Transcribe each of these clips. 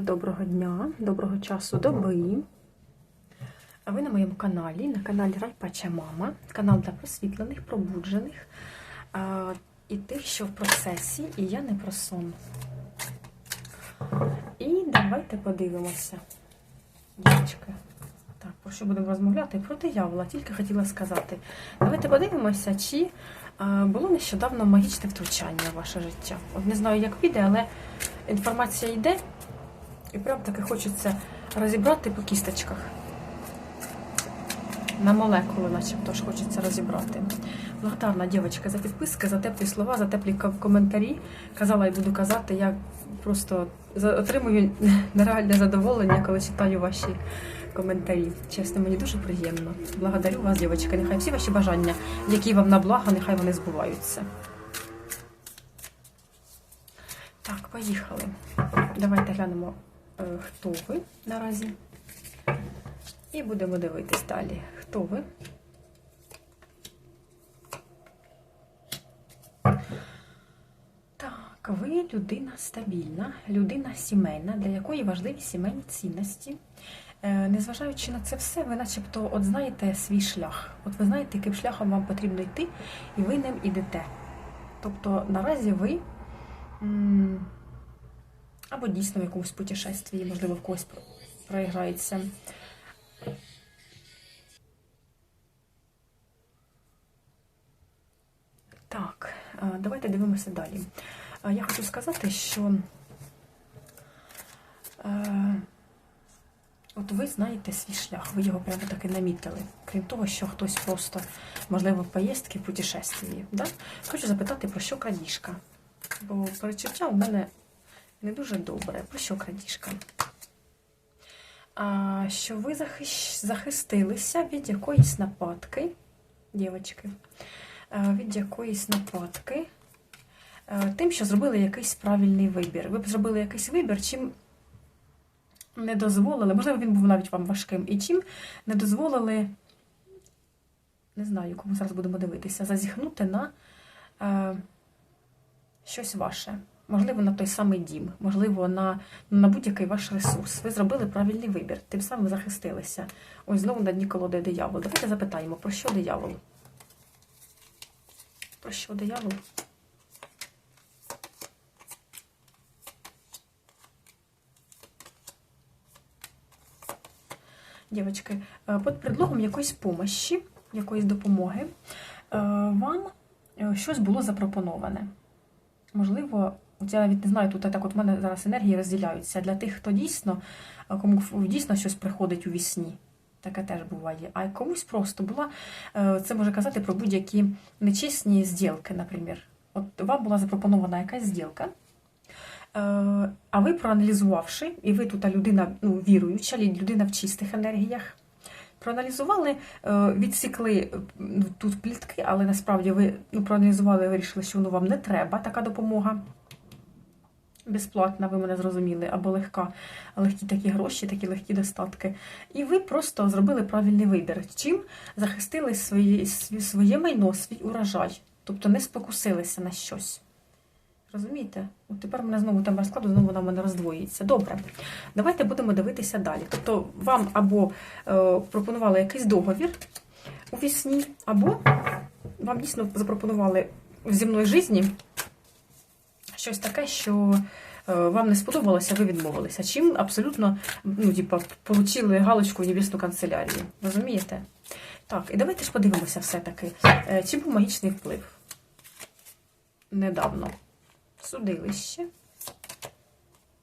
Доброго дня, доброго часу доби. А ви на моєму каналі, на каналі Райпача Мама, канал для просвітлених, пробуджених і тих, що в процесі, і я не про сон. І давайте подивимося, дівчатки. Так, про що будемо розмовляти? Про диявола, тільки хотіла сказати. Давайте подивимося, чи було нещодавно магічне втручання в ваше життя. От не знаю, як піде, але інформація йде. І прям таки хочеться розібрати по кісточках. На молекули, начебто ж хочеться розібрати. Благодарна дівчинка за підписки, за теплі слова, за теплі коментарі. Казала і буду казати, я просто отримую нереальне задоволення, коли читаю ваші коментарі. Чесно, мені дуже приємно. Благодарю вас, дівчинка. Нехай всі ваші бажання, які вам на благо, нехай вони збуваються. Так, поїхали. Давайте глянемо, хто ви наразі. І будемо дивитись далі. Хто ви? Так, ви людина стабільна, людина сімейна, для якої важливі сімейні цінності. Е, Незважаючи на це все, ви начебто от знаєте свій шлях. От ви знаєте, яким шляхом вам потрібно йти, і ви ним ідете. Тобто наразі ви або дійсно в якомусь путешествії, можливо, в когось проіграється. Так, е, давайте дивимося далі. Е, Я хочу сказати, що е, от ви знаєте свій шлях, ви його прямо таки намітили. Крім того, що хтось просто, можливо, в поїздки, в путешествії. Да? Хочу запитати, про що крадіжка. Бо перечуття у мене не дуже добре. Про що крадіжка? А, що ви захистилися від якоїсь нападки, дівчатки, е, від якоїсь нападки, тим, що зробили якийсь правильний вибір. Ви б зробили якийсь вибір, чим не дозволили, можливо, він був навіть вам важким, і чим не дозволили, не знаю, кому зараз будемо дивитися, зазіхнути на е, щось ваше. Можливо, на той самий дім, можливо, на, на будь-який ваш ресурс. Ви зробили правильний вибір, тим самим захистилися. Ось знову на дні колоди диявол. Давайте запитаємо, про що диявол? Про що диявол? Дівчатки, е, під предлогом якоїсь помощі, якоїсь допомоги, е, вам е, щось було запропоноване. Можливо, от я навіть не знаю, тут так от в мене зараз енергії розділяються для тих, хто дійсно, е, кому дійсно щось приходить у вісні. Таке теж буває. А комусь просто була, е, це може казати про будь-які нечесні зділки, наприклад. От вам була запропонована якась зділка, Е, а ви проаналізувавши, і ви тут людина ну, віруюча, людина в чистих енергіях, проаналізували, відсікли тут плітки, але насправді ви ну, проаналізували і вирішили, що воно вам не треба, така допомога. Безплатна, ви мене зрозуміли, або легка, легкі такі гроші, такі легкі достатки. І ви просто зробили правильний вибір. Чим захистили свої, своє майно, свій урожай, тобто не спокусилися на щось. Розумієте? От тепер мене знову тема розкладу, знову вона в мене роздвоїться. Добре, давайте будемо дивитися далі. Тобто вам або е, пропонували якийсь договір у вісні, або вам дійсно запропонували в земної житті щось таке, що е, вам не сподобалося, ви відмовилися. Чим абсолютно ну, типа, получили галочку в небесну канцелярію. Розумієте? Так, і давайте ж подивимося все-таки, е, чи був магічний вплив недавно судилище.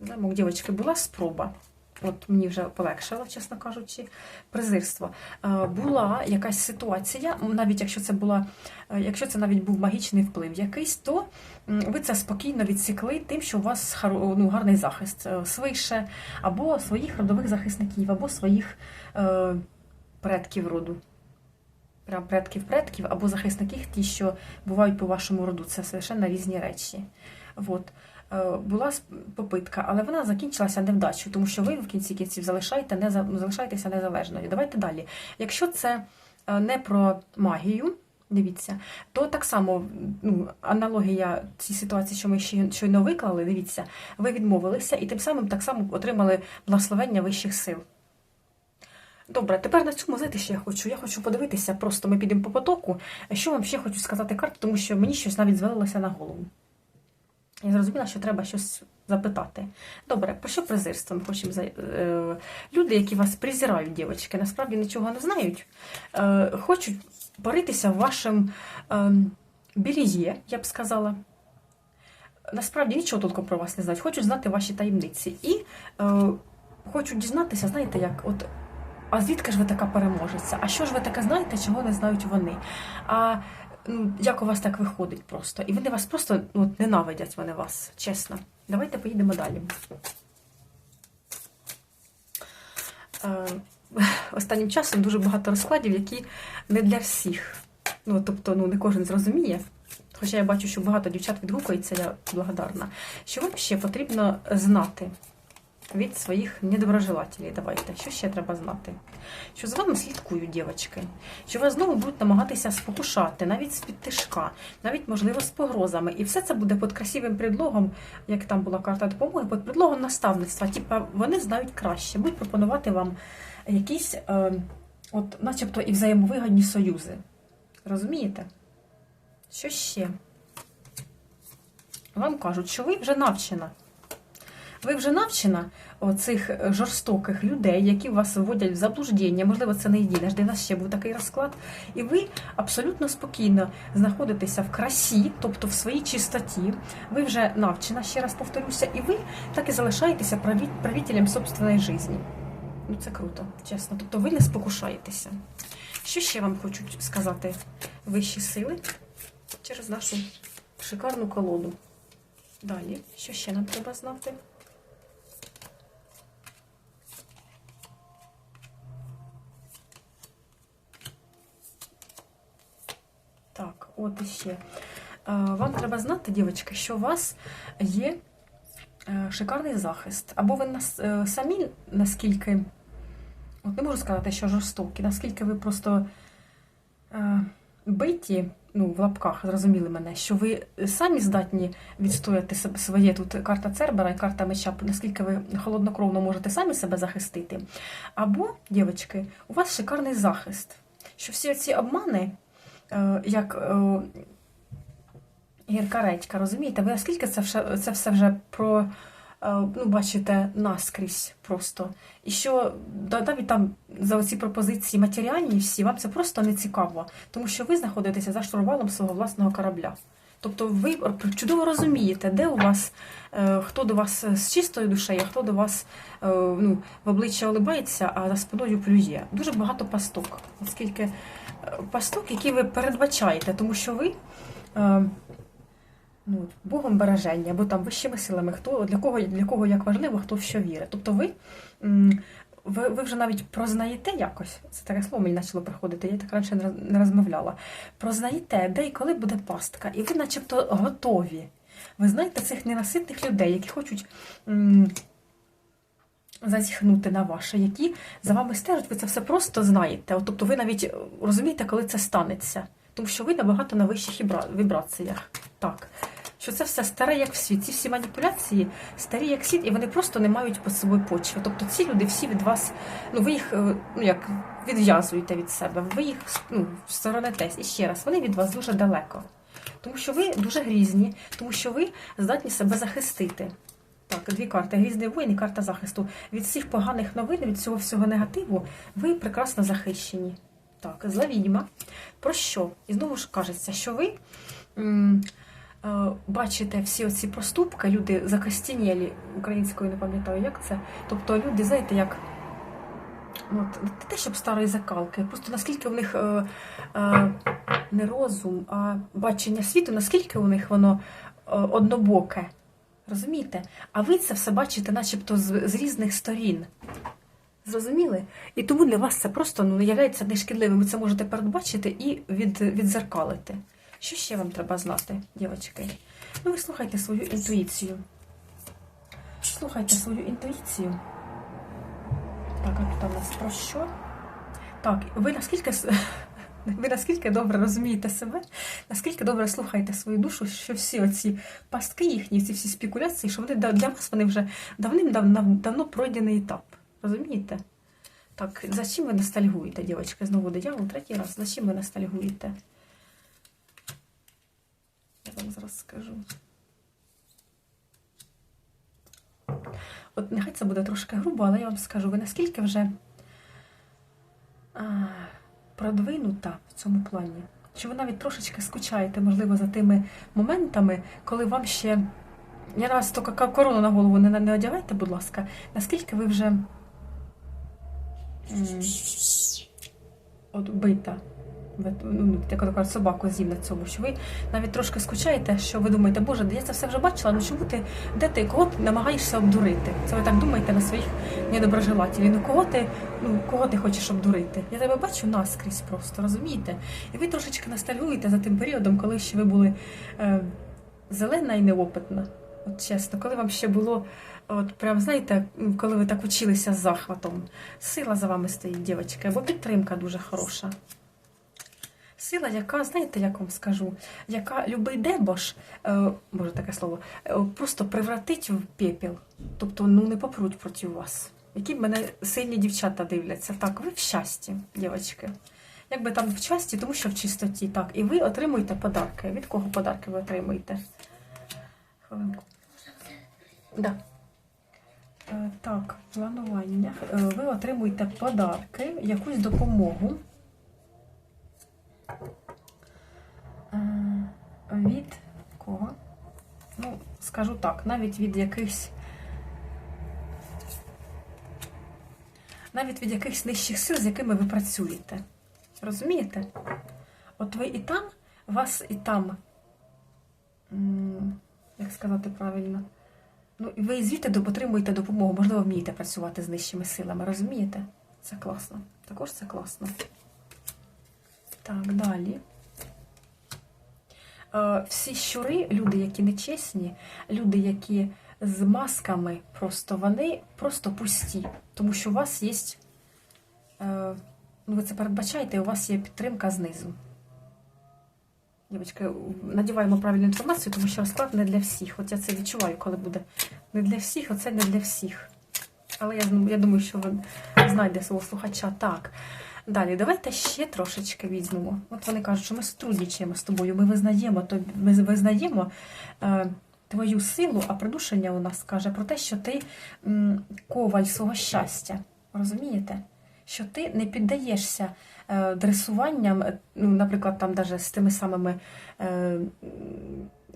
Замок, дівчатки, була спроба. От мені вже полегшало, чесно кажучи, презирство. Е, Була якась ситуація, навіть якщо це була, е, якщо це навіть був магічний вплив якийсь, то ви це спокійно відсікли тим, що у вас ну, гарний захист е, свише, або своїх родових захисників, або своїх е, предків роду. Прям предків предків, або захисників, ті, що бувають по вашому роду. Це совершенно різні речі. От. Е, Була попитка, але вона закінчилася невдачею, тому що ви в кінці кінців залишаєте, не, залишаєтеся незалежною. Давайте далі. Якщо це е, не про магію, Дивіться, то так само ну, аналогія цій ситуації, що ми ще щойно виклали, дивіться, ви відмовилися і тим самим так само отримали благословення вищих сил. Добре, тепер на цьому, знаєте, що я хочу? Я хочу подивитися, просто ми підемо по потоку. Що вам ще хочу сказати карти, тому що мені щось навіть звалилося на голову. Я зрозуміла, що треба щось запитати. Добре, про що презирство ми хочемо за е, люди, які вас презирають, дівчатки, насправді нічого не знають, е, хочуть поритися в вашому е, біліє, я б сказала. Насправді нічого толком про вас не знають, хочуть знати ваші таємниці. І е, хочуть дізнатися, знаєте, як, от, а звідки ж ви така переможеця? А що ж ви таке знаєте, чого не знають вони? А ну, як у вас так виходить просто? І вони вас просто ну, ненавидять вони вас, чесно. Давайте поїдемо далі. Е, Останнім часом дуже багато розкладів, які не для всіх. Ну, тобто, ну, не кожен зрозуміє. Хоча я бачу, що багато дівчат відгукується, я благодарна. Що вам ще потрібно знати від своїх недоброжелателів? Давайте, що ще треба знати? Що за вами слідкують дівчатки, що вас знову будуть намагатися спокушати, навіть з-під тишка, навіть, можливо, з погрозами. І все це буде під красивим предлогом, як там була карта допомоги, під предлогом наставництва. Типа вони знають краще, будуть пропонувати вам якісь, е, от, начебто, і взаємовигідні союзи. Розумієте? Що ще? Вам кажуть, що ви вже навчена. Ви вже навчена оцих жорстоких людей, які вас вводять в заблуждення. Можливо, це не єдине, де нас ще був такий розклад. І ви абсолютно спокійно знаходитеся в красі, тобто в своїй чистоті. Ви вже навчена, ще раз повторюся, і ви так і залишаєтеся правителем собственної житті. Ну, це круто, чесно. Тобто ви не спокушаєтеся. Що ще вам хочуть сказати вищі сили через нашу шикарну колоду? Далі, що ще нам треба знати? Так, от іще. Вам треба знати, дівчатки, що у вас є шикарний захист. Або ви самі наскільки, от не можу сказати, що жорстокі, наскільки ви просто биті, ну, в лапках, зрозуміли мене, що ви самі здатні відстояти своє тут карта Цербера і карта меча, наскільки ви холоднокровно можете самі себе захистити. Або, дівчатки, у вас шикарний захист. Що всі ці обмани, як гірка редька, розумієте, ви наскільки це все, це все вже про. Ну, бачите, наскрізь просто. І що навіть там за ці пропозиції матеріальні всі, вам це просто не цікаво, тому що ви знаходитеся за штурвалом свого власного корабля. Тобто ви чудово розумієте, де у вас, хто до вас з чистою душею, хто до вас ну, в обличчя улибається, а за спиною плює. Дуже багато пасток. Оскільки пасток, які ви передбачаєте, тому що ви ну, Богом береження, або там вищими силами, хто для кого для кого як важливо, хто в що вірить. Тобто ви ви, ви вже навіть прознаєте якось, це таке слово мені почало приходити, я так раніше не розмовляла. Прознаєте, де і коли буде пастка, і ви начебто готові. Ви знаєте цих ненаситних людей, які хочуть зазіхнути на ваше, які за вами стежать, ви це все просто знаєте. От, тобто ви навіть розумієте, коли це станеться. Тому що ви набагато на вищих вібраціях. Так що це все старе, як світ. Ці всі маніпуляції старі, як світ, і вони просто не мають під собою почви. Тобто ці люди всі від вас, ну ви їх ну як відв'язуєте від себе, ви їх ну, сторонитесь. І ще раз, вони від вас дуже далеко. Тому що ви дуже грізні, тому що ви здатні себе захистити. Так, дві карти. Грізний воїн і карта захисту. Від всіх поганих новин, від цього всього негативу, ви прекрасно захищені. Так, зла відьма. Про що? І знову ж кажеться, що ви. Е, бачите всі оці проступки, люди закостінєлі українською, не пам'ятаю, як це. Тобто люди, знаєте, як от, не те, щоб старої закалки, просто наскільки у них е, е, не розум, а бачення світу, наскільки у них воно е, однобоке. Розумієте? А ви це все бачите, начебто, з, з різних сторін. Зрозуміли? І тому для вас це просто ну, являється нешкідливим. Ви це можете передбачити і від, відзеркалити. Що ще вам треба знати, дівчатки? Ну, ви слухайте свою інтуїцію. Слухайте свою інтуїцію. Так, а тут у нас про що? Так, ви наскільки Ви наскільки добре розумієте себе, наскільки добре слухаєте свою душу, що всі оці пастки їхні, ці всі спекуляції, що вони для вас вони вже давним-давно давно пройдений етап. Розумієте? Так, за чим ви ностальгуєте, дівчатки? Знову диявол, третій раз. За чим ви ностальгуєте? Я вам зараз скажу. От нехай це буде трошки грубо, але я вам скажу, ви наскільки вже а, продвинута в цьому плані? Чи ви навіть трошечки скучаєте, можливо, за тими моментами, коли вам ще. Я раз тільки ка- корону на голову не, не одягайте, будь ласка, наскільки ви вже от бита, ну, як кажуть, собаку з'їв на цьому, що ви навіть трошки скучаєте, що ви думаєте, боже, я це все вже бачила, ну чому ти, де ти, кого ти намагаєшся обдурити? Це ви так думаєте на своїх недоброжелателів. Ну кого ти, ну кого ти хочеш обдурити? Я тебе бачу наскрізь просто, розумієте? І ви трошечки ностальгуєте за тим періодом, коли ще ви були е, зелена і неопитна. От чесно, коли вам ще було, от прям знаєте, коли ви так училися з захватом, сила за вами стоїть, дівчатка, бо підтримка дуже хороша. Сила, яка, знаєте, як вам скажу, яка любий дебош, е, може таке слово, е, просто превратить в пепіл. Тобто ну не попруть проти вас. Які б мене сильні дівчата дивляться. Так, ви в щасті, дівчатки. Якби там в щасті, тому що в чистоті. Так, і ви отримуєте подарки. Від кого подарки ви отримуєте? Хвилинку. Да. Е, Так, планування. Е, Ви отримуєте подарки, якусь допомогу. Від кого? Ну, скажу так, навіть від якихось. Навіть від якихось нижчих сил, з якими ви працюєте. Розумієте? От ви і там, вас і там, як сказати правильно, ну, ви звідти отримуєте допомогу, можливо, вмієте працювати з нижчими силами, розумієте? Це класно. Також це класно. Так, далі. Е, Всі щури, люди, які нечесні, люди, які з масками, просто вони просто пусті. Тому що у вас є, е, ну ви це передбачаєте, у вас є підтримка знизу. Дівчатки, надіваємо правильну інформацію, тому що розклад не для всіх. От я це відчуваю, коли буде не для всіх, оце не для всіх. Але я, я думаю, що ви знайде свого слухача так. Далі, давайте ще трошечки візьмемо. От вони кажуть, що ми сотрудничаємо з тобою, ми визнаємо, то ми визнаємо е, твою силу, а придушення у нас каже про те, що ти м, коваль свого щастя. Розумієте? Що ти не піддаєшся е, дресуванням, е, ну, наприклад, там даже з тими самими е,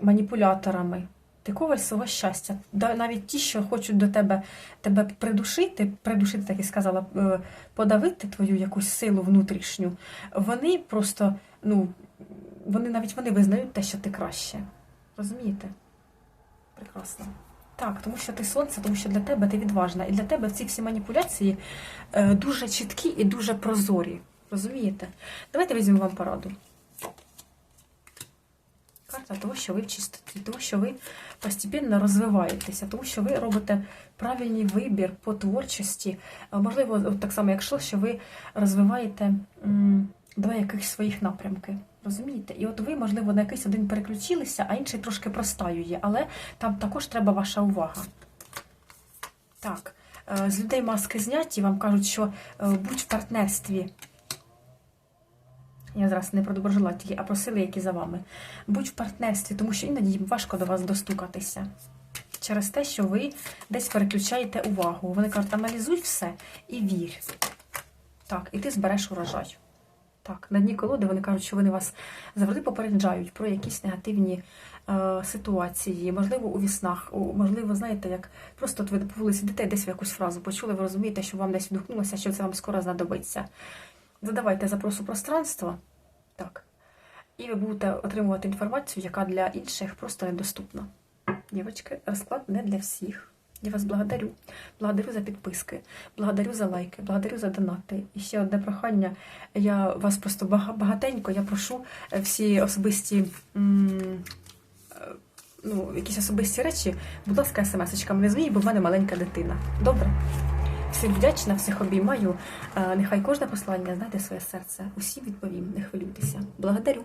маніпуляторами. Ти коваль свого щастя. Навіть ті, що хочуть до тебе тебе придушити, придушити, так і сказала, е, подавити твою якусь силу внутрішню, вони просто, ну, вони навіть вони визнають те, що ти краще. Розумієте? Прекрасно. Так, тому що ти сонце, тому що для тебе ти відважна. І для тебе ці всі маніпуляції е, дуже чіткі і дуже прозорі. Розумієте? Давайте візьмемо вам пораду. Карта того, що ви в чистоті, того, що ви постійно розвиваєтеся, тому що ви робите правильний вибір по творчості. Можливо, так само, якщо що ви розвиваєте два якихось своїх напрямки. Розумієте? І от ви, можливо, на якийсь один переключилися, а інший трошки простаює, але там також треба ваша увага. Так, е, з людей маски зняті, вам кажуть, що е, будь в партнерстві. Я зараз не про доброжелателі, а про сили, які за вами. Будь в партнерстві, тому що іноді важко до вас достукатися. Через те, що ви десь переключаєте увагу. Вони кажуть, аналізуй все і вір. Так, і ти збереш урожай. Так, на дні колоди вони кажуть, що вони вас завжди попереджають про якісь негативні е, ситуації, можливо, у віснах, можливо, знаєте, як просто от ви по дітей десь в якусь фразу почули, ви розумієте, що вам десь відгукнулося, що це вам скоро знадобиться. Задавайте запрос у пространство, так, і ви будете отримувати інформацію, яка для інших просто недоступна. Дівчатки, розклад не для всіх. Я вас благодарю. Благодарю за підписки, благодарю за лайки, благодарю за донати. І ще одне прохання. Я вас просто багатенько, я прошу е, всі особисті. е, Ну, якісь особисті речі, будь ласка, смс-очками не дзвоніть, бо в мене маленька дитина. Добре? Всім вдячна, всіх обіймаю. Е, Нехай кожне послання знайде своє серце. Усім відповім, не хвилюйтеся. Благодарю.